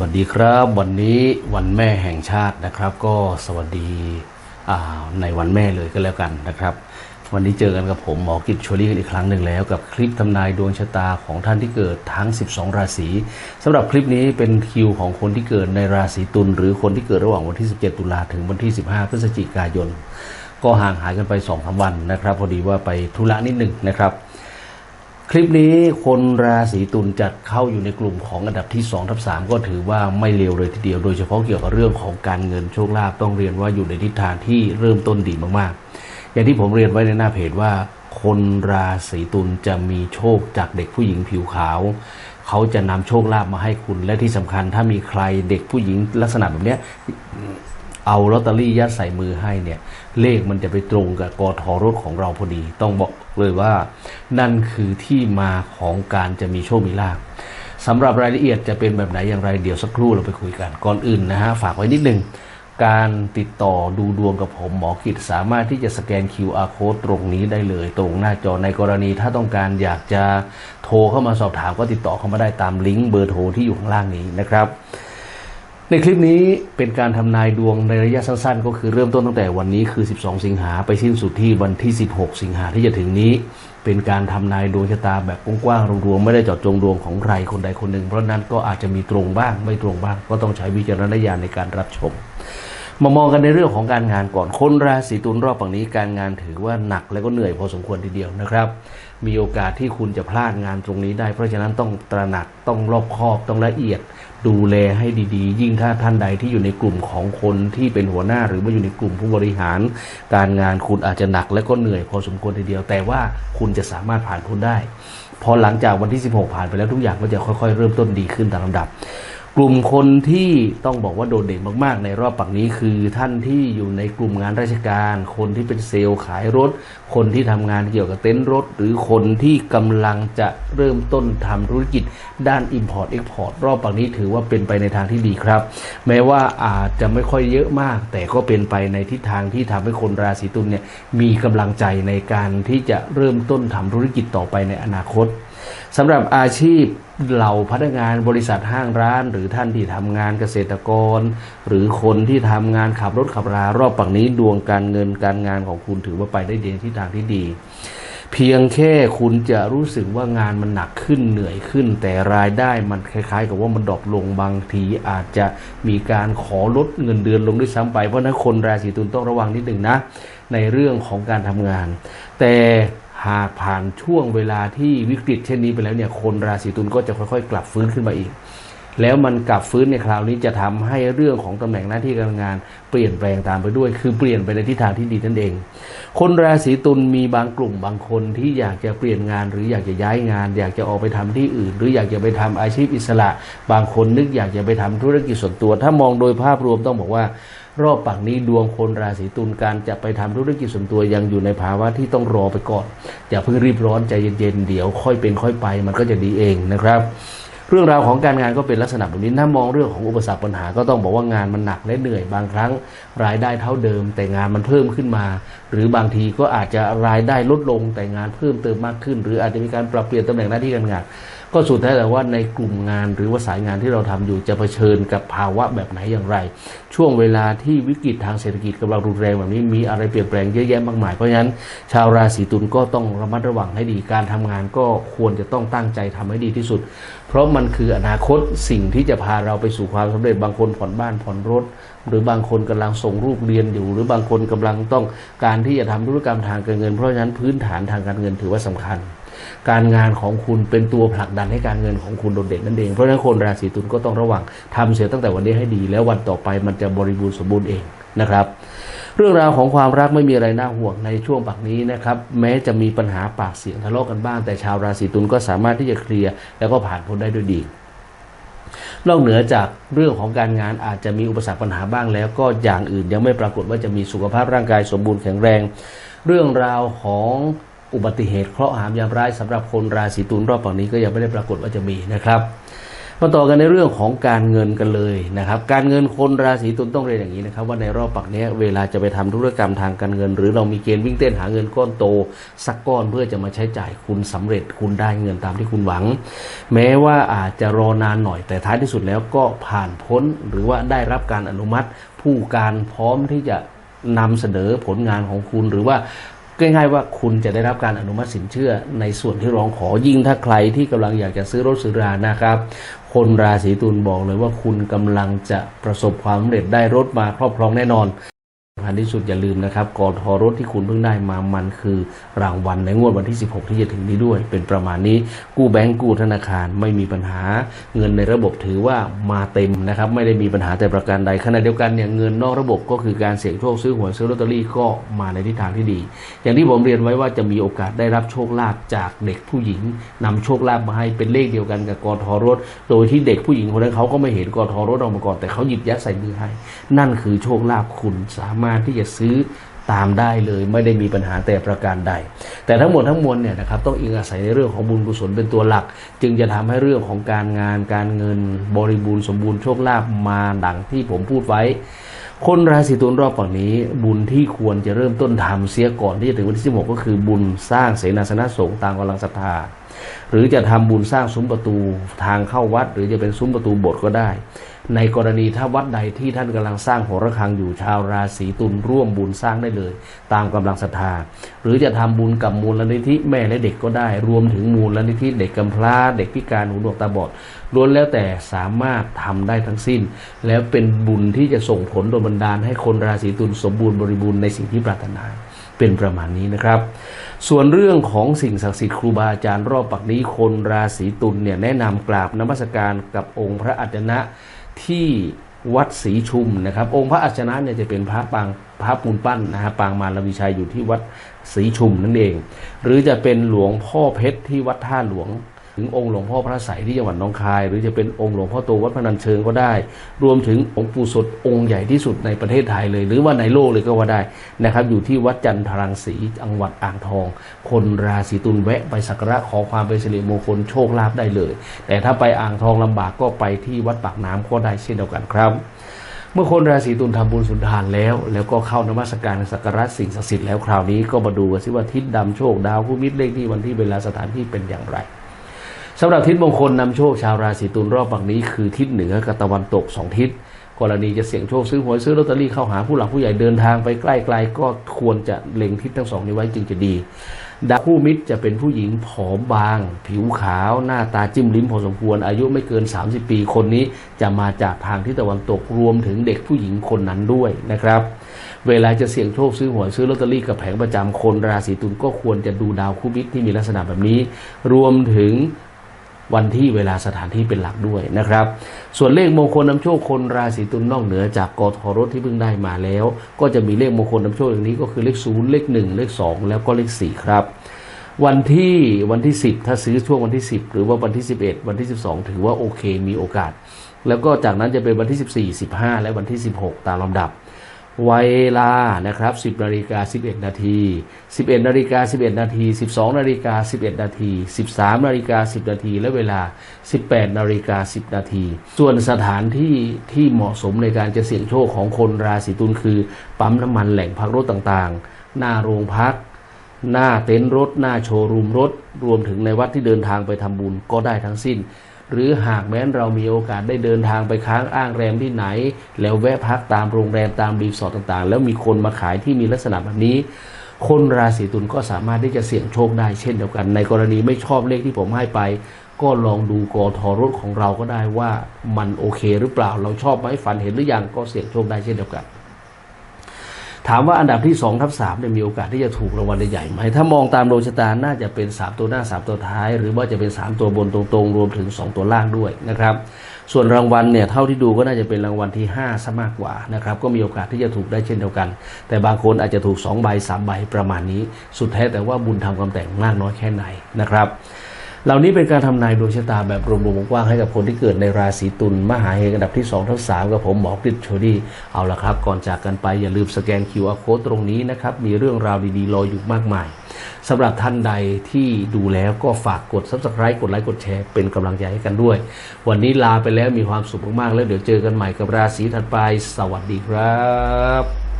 วัสดีครับ วันนี้วันแม่แห่งชาตินะครับ ก็สวัสดีในวันแม่เลยก็แล้วกันนะครับ วันนี้เจอกันกับผมหมอกิจชวลีกันอีกครั้งหนึ่งแล้ว กับคลิปทำนายดวงชะตาของท่านที่เกิดทั้ง 12 ราศีสำหรับคลิปนี้เป็นคิวของคนที่เกิดในราศีตุลหรือคนที่เกิดระหว่างวันที่ 17 ตุลาถึงวันที่ 15 พฤศจิกายน ก็ห่างหายกันไป2อสวันนะครับ พอดีว่าไปธุระนิดหนึ่งนะครับ คลิปนี้คนราศีตุลจัดเข้าอยู่ในกลุ่มของอันดับที่2ทับ3ก็ถือว่าไม่เลวเลยทีเดียว โดยเฉพาะเกี่ยวกับเรื่องของการเงินโชคลาภต้องเรียนว่าอยู่ในทิศทางที่เริ่มต้นดีมากๆ อย่างที่ผมเรียนไว้ในหน้าเพจว่า คนราศีตุลจะมีโชคจากเด็กผู้หญิงผิวขาว เขาจะนำโชคลาภมาให้คุณและที่สำคัญถ้ามีใครเด็กผู้หญิงลักษณะแบบนี้ เอาลอตเตอรี่ยัดใส่มือให้เนี่ย เลขมันจะไปตรงกับกอทอรถของเราพอดี ต้องบอกเลยว่า นั่นคือที่มาของการจะมีโชคมีลาภสำหรับรายละเอียดจะเป็นแบบไหนอย่างไรเดี๋ยวสักครู่เราไปคุยกันก่อนอื่นนะฮะฝากไว้นิดนึงการติดต่อดูดวงกับผมหมอกิจสามารถที่จะสแกน QR code ตรงนี้ได้เลย ตรงหน้าจอในกรณีถ้าต้องการอยากจะโทรเข้ามาสอบถามก็ติดต่อเข้ามาได้ตามลิงก์เบอร์โทรที่อยู่ข้างล่างนี้นะครับ ในคลิปนี้เป็นการทำนายดวงในระยะสั้นๆ ก็คือเริ่มต้นตั้งแต่วันนี้คือ 12 สิงหาไปสิ้นสุดที่วันที่ 16 สิงหาที่จะถึงนี้ เป็นการทำนายดวงชะตาแบบกว้างๆรวมๆไม่ได้เจาะจงดวงของใครคนใดคนหนึ่ง เพราะนั้นก็อาจจะมีตรงบ้างไม่ตรงบ้าง ก็ต้องใช้วิจารณญาณในการรับชม มามองกันในเรื่องของการงานก่อนคนราศีตุลรอบฝั่งนี้การงานถือว่าหนักและก็เหนื่อยพอสมควรทีเดียวนะครับ มีโอกาสที่คุณจะพลาดงานตรงนี้ได้ เพราะฉะนั้นต้องตระหนักต้องรอบคอบต้องละเอียด ดูแลให้ดี ๆ ยิ่งถ้าท่านใดที่อยู่ในกลุ่มของคนที่เป็นหัวหน้า หรือว่าอยู่ในกลุ่มผู้บริหาร การงานคุณอาจจะหนักและก็เหนื่อยพอสมควรทีเดียว แต่ว่าคุณจะสามารถผ่านพ้นได้ พอหลังจากวันที่ 16 ผ่านไปแล้วทุกอย่างก็จะค่อย ๆ เริ่มต้นดีขึ้นตามลำดับ กลุ่มคนที่ต้องบอกว่าโดดเด่นมากๆ ในรอบปักนี้คือท่านที่อยู่ในกลุ่มงานราชการ คนที่เป็นเซลล์ขายรถ คนที่ทำงานเกี่ยวกับเต็นท์รถ หรือคนที่กำลังจะเริ่มต้นทำธุรกิจด้าน Import Export รอบปักนี้ถือว่าเป็นไปในทางที่ดีครับ แม้ว่าอาจจะไม่ค่อยเยอะมาก แต่ก็เป็นไปในทิศทางที่ทำให้คนราศีตุลเนี่ยมีกำลังใจในการที่จะเริ่มต้นทำธุรกิจต่อไปในอนาคตสำหรับอาชีพเหล่าพนักงานบริษัทห้างร้าน หรือท่านที่ทำงานเกษตรกร หรือคนที่ทำงานขับรถขับรารอบปักนี้ดวงการเงินการงานของคุณถือว่าไปได้ดีที่ทางที่ดี เพียงแค่คุณจะรู้สึกว่างานมันหนักขึ้นเหนื่อยขึ้น แต่รายได้มันคล้าย ๆ กับว่ามันดรอปลงบางทีอาจจะมีการขอลดเงินเดือนลงด้วยซ้ำไปเพราะนั้นคนราศีตุลต้องระวังนิดหนึ่งนะในเรื่องของการทำงาน แต่ หากผ่านช่วงเวลาที่วิกฤตเช่นนี้ไปแล้วเนี่ยคนราศีตุลก็จะค่อยๆ กลับฟื้นขึ้นมาอีก แล้วมันกลับฟื้นในคราวนี้จะทำให้เรื่องของตำแหน่งหน้าที่การงานเปลี่ยนแปลงตามไปด้วย คือเปลี่ยนไปในทิศทางที่ดีนั่นเอง คนราศีตุลมีบางกลุ่มบางคนที่อยากจะเปลี่ยนงาน หรืออยากจะย้ายงาน อยากจะออกไปทำที่อื่น หรืออยากจะไปทำอาชีพอิสระ บางคนนึกอยากจะไปทำธุรกิจส่วนตัว ถ้ามองโดยภาพรวมต้องบอกว่า รอบปักนี้ดวงคนราศีตุลการจะไปทำธุรกิจส่วนตัวยังอยู่ในภาวะที่ต้องรอไปก่อนอย่าเพิ่งรีบร้อนใจเย็นๆเดี๋ยวค่อยเป็นค่อยไป มันก็จะดีเองนะครับ เรื่องราวของการงานก็เป็นลักษณะแบบนี้ถ้ามองเรื่องของอุปสรรคปัญหาก็ต้องบอกว่างานมันหนักและเหนื่อยบางครั้ง รายได้เท่าเดิม แต่งานมันเพิ่มขึ้นมา หรือบางทีก็อาจจะรายได้ลดลงแต่งานเพิ่มเติมมากขึ้น หรืออาจจะมีการปรับเปลี่ยนตำแหน่งหน้าที่การงาน ก็สุดแท้แต่ว่าในกลุ่มงานหรือว่าสายงานที่เราทำอยู่จะเผชิญกับภาวะแบบไหนอย่างไร ช่วงเวลาที่วิกฤตทางเศรษฐกิจกำลังรุนแรงแบบนี้มีอะไรเปลี่ยนแปลงเยอะแยะมากมายเพราะฉะนั้น ชาวราศีตุลก็ต้องระมัดระวังให้ดีการทำงานก็ควรจะต้องตั้งใจทำให้ดีที่สุด เพราะมันคืออนาคตสิ่งที่จะพาเราไปสู่ความสำเร็จบางคนผ่อนบ้านผ่อนรถ หรือบางคนกำลังส่งรูปเรียนอยู่ หรือบางคนกำลังต้องการที่จะทำธุรกรรมทางการเงิน เพราะฉะนั้นพื้นฐานทางการเงินถือว่าสำคัญ การงานของคุณเป็นตัวผลักดันให้การเงินของคุณโดดเด่นนั่นเอง เพราะฉะนั้นคนราศีตุลก็ต้องระวังทำเสียตั้งแต่วันนี้ให้ดี แล้ววันต่อไปมันจะบริบูรณ์สมบูรณ์เองนะครับเรื่องราวของความรักไม่มีอะไรน่าห่วงในช่วงปักนี้นะครับแม้จะมีปัญหาปากเสียงทะเลาะกันบ้าง แต่ชาวราศีตุลก็สามารถที่จะเคลียร์แล้วก็ผ่านพ้นได้ด้วยดี นอกเหนือจากเรื่องของการงานอาจจะมีอุปสรรคปัญหาบ้างแล้ว ก็อย่างอื่นยังไม่ปรากฏว่าจะมีสุขภาพร่างกายสมบูรณ์แข็งแรง เรื่องราวของอุบัติเหตุเคราะห์หามยามร้ายสำหรับคนราศีตุลรอบฝั่งนี้ก็ยังไม่ได้ปรากฏว่าจะมีนะครับ มาต่อกันในเรื่องของการเงินกันเลยนะครับ การเงินคนราศีตุลต้องเรียนอย่างนี้นะครับ ว่าในรอบปักนี้เวลาจะไปทำธุรกรรมทางการเงิน หรือเรามีเกณฑ์วิ่งเต้นหาเงินก้อนโต สักก้อนเพื่อจะมาใช้จ่ายคุณสำเร็จคุณได้เงินตามที่คุณหวัง แม้ว่าอาจจะรอนานหน่อยแต่ท้ายที่สุดแล้วก็ผ่านพ้น หรือว่าได้รับการอนุมัติ ผู้การพร้อมที่จะนำเสนอผลงานของคุณหรือว่า ง่ายๆว่าคุณจะได้รับการอนุมัติสินเชื่อในส่วนที่ร้องขอยิ่งถ้าใครที่กำลังอยากจะซื้อรถซื้อรานะครับ คนราศีตุลบอกเลยว่าคุณกำลังจะประสบความสำเร็จได้รถมาครอบครองแน่นอน สำคัญที่สุดอย่าลืมนะครับกอทอรถที่คุณเพิ่งได้มามันคือรางวัลในงวดวันที่ 16 ที่จะถึงนี้ด้วย เป็นประมาณนี้กู้แบงก์กู้ธนาคารไม่มีปัญหา เงินในระบบถือว่ามาเต็มนะครับ ไม่ได้มีปัญหาแต่ประการใดขณะเดียวกันเนี่ยเงินนอกระบบก็คือการเสี่ยงโชคซื้อหวยซื้อลอตเตอรี่ก็มาในทิศทางที่ดี อย่างที่ผมเรียนไว้ว่าจะมีโอกาสได้รับโชคลาภจากเด็กผู้หญิงนำโชคลาภมาให้เป็นเลขเดียวกันกับกอทอรถ โดยที่เด็กผู้หญิงคนนั้นเขาก็ไม่เห็นกอทอรถออกมาก่อนแต่เขาหยิบยัดใส่มือให้นั่นคือโชคลาภคุณสามารถที่จะซื้อตามได้เลยไม่ได้มีปัญหาแต่ประการใด แต่ทั้งหมดทั้งมวลเนี่ยนะครับต้องอิงอาศัยในเรื่องของบุญกุศลเป็นตัวหลัก จึงจะทำให้เรื่องของการงานการเงินบริบูรณ์สมบูรณ์โชคลาภมาดังที่ผมพูดไว้ คนราศีตุลรอบฝั่งนี้ บุญที่ควรจะเริ่มต้นทำเสียก่อนที่จะถึงวันที่16ก็คือบุญสร้างเสนาสนะสงฆ์ตามกำลังศรัทธา หรือจะทำบุญสร้างซุ้มประตูทางเข้าวัด หรือจะเป็นซุ้มประตูโบสถ์ก็ได้ ในกรณีถ้าวัดใดที่ท่านกำลังสร้างหอระฆังอยู่ชาวราศีตุลร่วมบุญสร้างได้เลย ตามกำลังศรัทธา หรือจะทำบุญกับมูลนิธิแม่และเด็กก็ได้ รวมถึงมูลนิธิเด็กกำพร้าเด็กพิการหูหนวกตาบอดล้วนแล้วแต่สามารถทำได้ทั้งสิ้น แล้วเป็นบุญที่จะส่งผลโดนบันดาลให้คนราศีตุลสมบูรณ์บริบูรณ์ในสิ่งที่ปรารถนาเป็นประมาณนี้นะครับ ส่วนเรื่องของสิ่งศักดิ์สิทธิ์ครูบาอาจารย์รอบปักนี้คนราศีตุลเนี่ยแนะนำกราบนมัสการกับองค์พระอัจนะที่วัดศรีชุมนะครับ องค์พระอัจนะเนี่ยจะเป็นพระปางพระปูนปั้นนะฮะปางมารวิชัยอยู่ที่วัดศรีชุมนั่นเอง หรือจะเป็นหลวงพ่อเพชรที่วัดท่าหลวง ถึงองค์หลวงพ่อพระใสยที่จังหวัดหนองคาย หรือจะเป็นองค์หลวงพ่อโตวัดพนัญเชิงก็ได้ รวมถึงองค์ปู่สดองค์ใหญ่ที่สุดในประเทศไทยเลย หรือว่าในโลกเลยก็ว่าได้นะครับอยู่ที่วัดจันทรังสีจังหวัดอ่างทอง คนราศีตุลแวะไปสักการะขอความเป็นสิริมงคลโชคลาภได้เลย แต่ถ้าไปอ่างทองลำบากก็ไปที่วัดปากน้ำก็ได้เช่นเดียวกันครับเมื่อคนราศีตุลทำบุญสุนทานแล้ว แล้วก็เข้านมัสการสักการะสิ่งศักดิ์สิทธิ์แล้วคราวนี้ก็มาดูกันสิว่าทิศดำโชคดาวผู้มิตรเลขที่วันที่เวลาสถานที่เป็นอย่างไร สำหรับทิศมงคลนำโชคชาวราศีตุลรอบฝั่งนี้คือทิศเหนือกับตะวันตกสองทิศ กรณีจะเสี่ยงโชคซื้อหวยซื้อลอตเตอรี่เข้าหาผู้หลักผู้ใหญ่เดินทางไปใกล้ๆก็ควรจะเล็งทิศทั้งสองนี้ไว้จึงจะดีดาวคู่มิตรจะเป็นผู้หญิงผอมบาง ผิวขาว หน้าตาจิ้มลิ้มพอสมควร อายุไม่เกิน 30 ปีคนนี้จะมาจากทางทิศตะวันตกรวมถึงเด็กผู้หญิงคนนั้นด้วยนะครับ เวลาจะเสี่ยงโชคซื้อหวยซื้อลอตเตอรี่กับแผงประจำคนราศีตุลก็ควรจะดูดาวคู่มิตรที่มีลักษณะแบบนี้ รวมถึง วันที่เวลาสถานที่เป็นหลักด้วยนะครับ ส่วนเลขมงคลนำโชคคนราศีตุลนอกเหนือจากกทรถที่เพิ่งได้มาแล้ว ก็จะมีเลขมงคลนำโชคอย่างนี้ก็คือเลขศูนย์เลขหนึ่งเลขสองแล้วก็เลขสี่ครับวันที่วันที่ 10 ถ้าซื้อช่วงวันที่ 10 หรือว่าวันที่ 11 วันที่ 12 ถือว่าโอเคมีโอกาส แล้วก็จากนั้นจะเป็นวันที่ 14 15 และวันที่ 16 ตามลำดับ เวลานะครับ 10นาฬิกา11 นาที 11นาฬิกา11 นาที 12นาฬิกา11 นาที 13นาฬิกา10 นาที และเวลา 18นาฬิกา10 นาที ส่วนสถานที่ที่เหมาะสมในการจะเสี่ยงโชคของคนราศีตุลคือ ปั๊มน้ำมันแหล่งพักรถต่างๆ หน้าโรงพัก หน้าเต็นท์รถ หน้าโชว์รูมรถ รวมถึงในวัดที่เดินทางไปทำบุญก็ได้ทั้งสิ้น หรือหากแม้นเรามีโอกาสได้เดินทางไปค้างอ้างแรมที่ไหน แล้วแวะพักตามโรงแรมตามรีสอร์ทต่างๆ แล้วมีคนมาขายที่มีลักษณะแบบนี้ คนราศีตุลก็สามารถที่จะเสี่ยงโชคได้เช่นเดียวกัน ในกรณีไม่ชอบเลขที่ผมให้ไป ก็ลองดูกอทอรถของเราก็ได้ว่ามันโอเคหรือเปล่าเราชอบไหมฝันเห็นหรือยังก็เสี่ยงโชคได้เช่นเดียวกัน ถามว่าอันดับที่2ทับ3เนี่ยมีโอกาสที่จะถูกรางวัลใหญ่ไหมถ้ามองตามดวงชะตาน่าจะเป็น 3 ตัวหน้า 3 ตัวท้าย หรือว่าจะเป็น 3 ตัวบนตรงๆ รวมถึง 2 ตัวล่างด้วยนะครับส่วนรางวัลเนี่ยเท่าที่ดูก็น่าจะเป็นรางวัลที่5ซะมากกว่านะครับก็มีโอกาสที่จะถูกได้เช่นเดียวกัน แต่บางคนอาจจะถูก2ใบ3ใบประมาณนี้ สุดแท้แต่ว่าบุญทำความแต่งมากน้อยแค่ไหนนะครับ เหล่านี้เป็นการทำนายดวงชะตาแบบรวมๆกว้างให้กับคนที่เกิดในราศีตุลมหาเฮงอันดับที่2ทั้ง3กับผมหมอกฤษโชดี้เอาละครับ ก่อนจากกันไปอย่าลืมสแกน QR Code ตรงนี้นะครับ มีเรื่องราวดีๆรออยู่มากมายสำหรับท่านใดที่ดูแล้วก็ฝากกด subscribe กดไลค์กดแชร์เป็นกำลังใจให้กันด้วย วันนี้ลาไปแล้วมีความสุขมากๆ แล้วเดี๋ยวเจอกันใหม่กับราศีถัดไป สวัสดีครับ